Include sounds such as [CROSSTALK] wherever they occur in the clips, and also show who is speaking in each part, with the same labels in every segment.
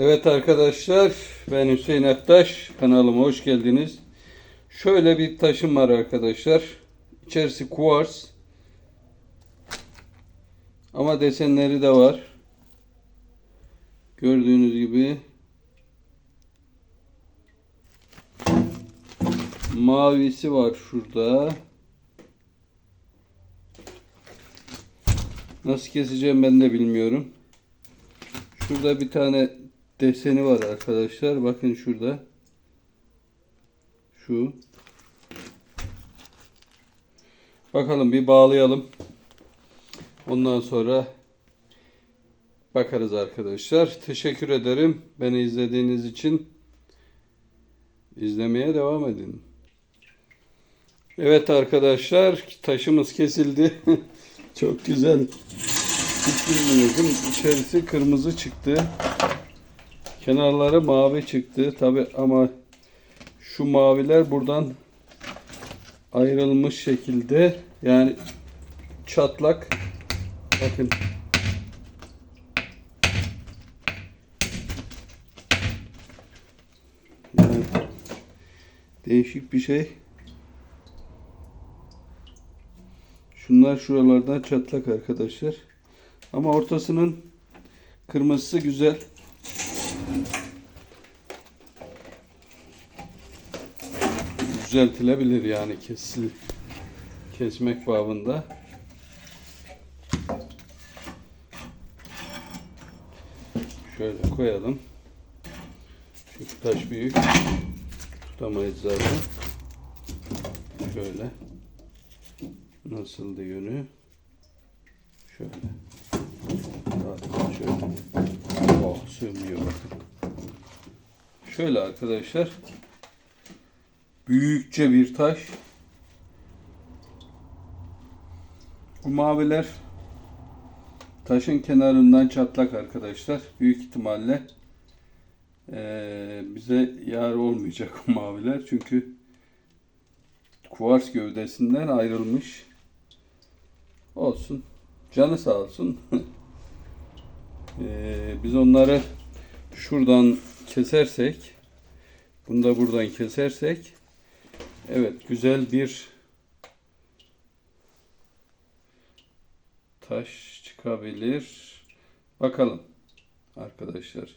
Speaker 1: Evet arkadaşlar, ben Hüseyin Aktaş. Kanalıma hoş geldiniz. Şöyle bir taşım var arkadaşlar. İçerisi kuvars. Ama desenleri de var. Gördüğünüz gibi. Mavisi var şurada. Nasıl keseceğim ben de bilmiyorum. Şurada bir tane deseni var arkadaşlar. Bakın şurada. Şu. Bakalım bir bağlayalım. Ondan sonra bakarız arkadaşlar. Teşekkür ederim. Beni izlediğiniz için. izlemeye devam edin. Evet arkadaşlar taşımız kesildi. [LAUGHS] Çok güzel. Hiç bilmiyordum. İçerisi kırmızı çıktı. Kenarları mavi çıktı. Tabi ama şu maviler buradan ayrılmış şekilde yani çatlak bakın yani değişik bir şey. Şunlar şuralardan çatlak arkadaşlar. Ama ortasının kırmızısı güzel. Düzeltilebilir yani kesil kesmek babında. Şöyle koyalım. Çünkü taş büyük. Tutamayız zaten. Şöyle. Nasıldı yönü? Şöyle. Zaten şöyle. Oh sığmıyor bakın. Şöyle arkadaşlar. Büyükçe bir taş. Bu maviler taşın kenarından çatlak arkadaşlar. Büyük ihtimalle eee, bize yar olmayacak bu maviler. Çünkü kuvars gövdesinden ayrılmış. Olsun. Canı sağ olsun. Ee, [LAUGHS] biz onları şuradan kesersek bunu da buradan kesersek evet güzel bir taş çıkabilir. Bakalım arkadaşlar.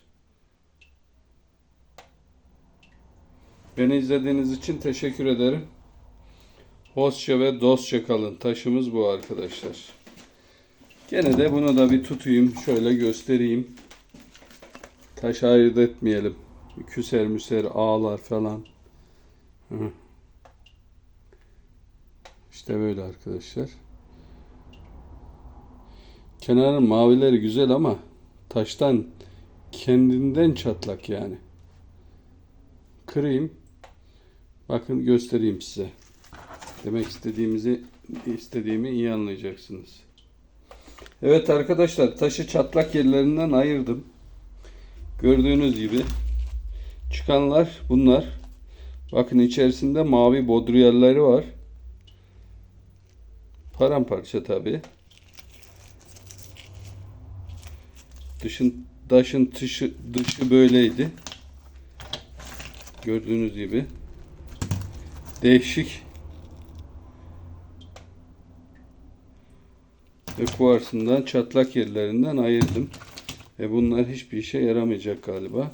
Speaker 1: Beni izlediğiniz için teşekkür ederim. Hoşça ve dostça kalın. Taşımız bu arkadaşlar. Gene de bunu da bir tutayım. Şöyle göstereyim. Taş ayırt etmeyelim. Küser müser ağlar falan. İşte böyle arkadaşlar. Kenarın mavileri güzel ama taştan kendinden çatlak yani. Kırayım. Bakın göstereyim size. Demek istediğimizi istediğimi iyi anlayacaksınız. Evet arkadaşlar taşı çatlak yerlerinden ayırdım. Gördüğünüz gibi çıkanlar bunlar. Bakın içerisinde mavi bodriyerleri var. Paramparça tabi. Dışın taşın dışı, dışı böyleydi. Gördüğünüz gibi. Değişik ve kuvarsından çatlak yerlerinden ayırdım. Ve bunlar hiçbir işe yaramayacak galiba.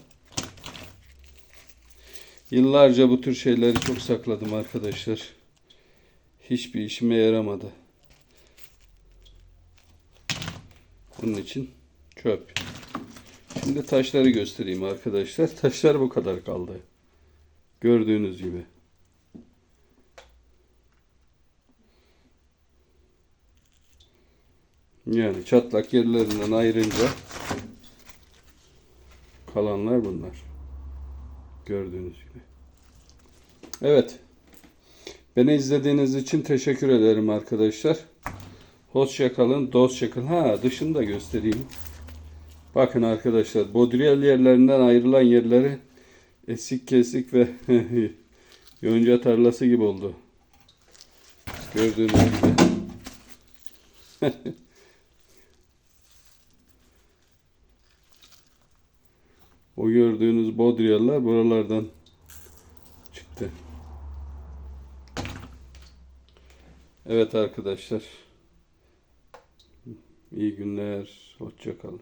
Speaker 1: Yıllarca bu tür şeyleri çok sakladım arkadaşlar. Hiçbir işime yaramadı. Bunun için çöp. Şimdi taşları göstereyim arkadaşlar. Taşlar bu kadar kaldı. Gördüğünüz gibi. Yani çatlak yerlerinden ayırınca kalanlar bunlar. Gördüğünüz gibi. Evet. Beni izlediğiniz için teşekkür ederim arkadaşlar. Hoşça kalın, dostça kalın. Ha dışını da göstereyim. Bakın arkadaşlar, bodriyel yerlerinden ayrılan yerleri esik kesik ve [LAUGHS] yonca tarlası gibi oldu. Gördüğünüz gibi. [LAUGHS] O gördüğünüz bodriyalar buralardan çıktı. Evet arkadaşlar. İyi günler. Hoşça kalın.